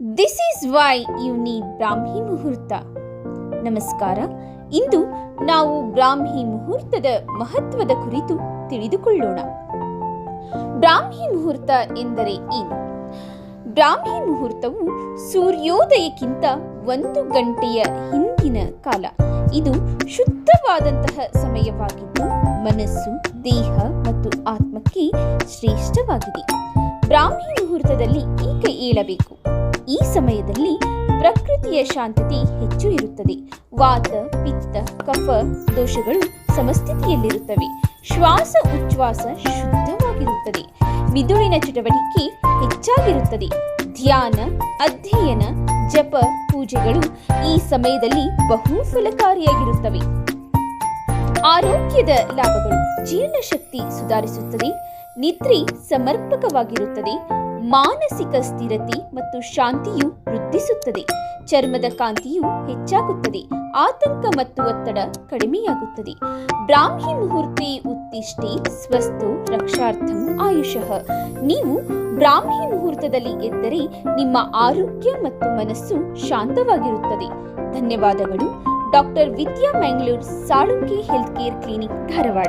This is why you need Brahmi muhurta ನಮಸ್ಕಾರ. ಇಂದು ನಾವು ಬ್ರಾಹ್ಮಿ ಮುಹೂರ್ತದ ಮಹತ್ವದ ಕುರಿತು ತಿಳಿದುಕೊಳ್ಳೋಣ. ಬ್ರಾಹ್ಮಿ ಮುಹೂರ್ತ ಎಂದರೆ ಏನು? ಬ್ರಾಹ್ಮಿ ಮುಹೂರ್ತವು ಸೂರ್ಯೋದಯಕ್ಕಿಂತ ಒಂದು ಗಂಟೆಯ ಹಿಂದಿನ ಕಾಲ. ಇದು ಶುದ್ಧವಾದಂತಹ ಸಮಯವಾಗಿದ್ದು ಮನಸ್ಸು, ದೇಹ ಮತ್ತು ಆತ್ಮಕ್ಕೆ ಶ್ರೇಷ್ಠವಾಗಿದೆ. ಬ್ರಾಹ್ಮಿ ಮುಹೂರ್ತದಲ್ಲಿ ಈಗ ಏಳಬೇಕು ಈ ಸಮಯದಲ್ಲಿ ಪ್ರಕೃತಿಯ ಶಾಂತತೆ ಹೆಚ್ಚು ಇರುತ್ತದೆ. ವಾತ, ಪಿತ್ತ, ಕಫ ದೋಷಗಳು ಸಮಸ್ಥಿತಿಯಲ್ಲಿರುತ್ತವೆ. ಶ್ವಾಸ ಉಚ್ಛ್ವಾಸ ಶುದ್ಧವಾಗಿರುತ್ತದೆ. ಮಿದುಳಿನ ಚಟುವಟಿಕೆ ಹೆಚ್ಚಾಗಿರುತ್ತದೆ. ಧ್ಯಾನ, ಅಧ್ಯಯನ, ಜಪ, ಪೂಜೆಗಳು ಈ ಸಮಯದಲ್ಲಿ ಬಹು ಫಲಕಾರಿಯಾಗಿರುತ್ತವೆ ಆರೋಗ್ಯದ ಲಾಭಗಳು ಜೀರ್ಣಶಕ್ತಿ ಸುಧಾರಿಸುತ್ತದೆ. ನಿದ್ರೆ ಸಮರ್ಪಕವಾಗಿರುತ್ತದೆ. ಮಾನಸಿಕ ಸ್ಥಿರತೆ ಮತ್ತು ಶಾಂತಿಯು ವೃದ್ಧಿಸುತ್ತದೆ. ಚರ್ಮದ ಕಾಂತಿಯು ಹೆಚ್ಚಾಗುತ್ತದೆ. ಆತಂಕ ಮತ್ತು ಒತ್ತಡ ಕಡಿಮೆಯಾಗುತ್ತದೆ. ಬ್ರಾಹ್ಮಿ ಮುಹೂರ್ತೆ ಉತ್ತಿಷ್ಟೆ, ಸ್ವಸ್ತು, ರಕ್ಷಾರ್ಥಂ, ಆಯುಷಃ. ನೀವು ಬ್ರಾಹ್ಮಿ ಮುಹೂರ್ತದಲ್ಲಿ ಎದ್ದರೆ ನಿಮ್ಮ ಆರೋಗ್ಯ ಮತ್ತು ಮನಸ್ಸು ಶಾಂತವಾಗಿರುತ್ತದೆ. ಧನ್ಯವಾದಗಳು. Doctor Vidya Mangalore, Salunki health care clinic, Dharwad.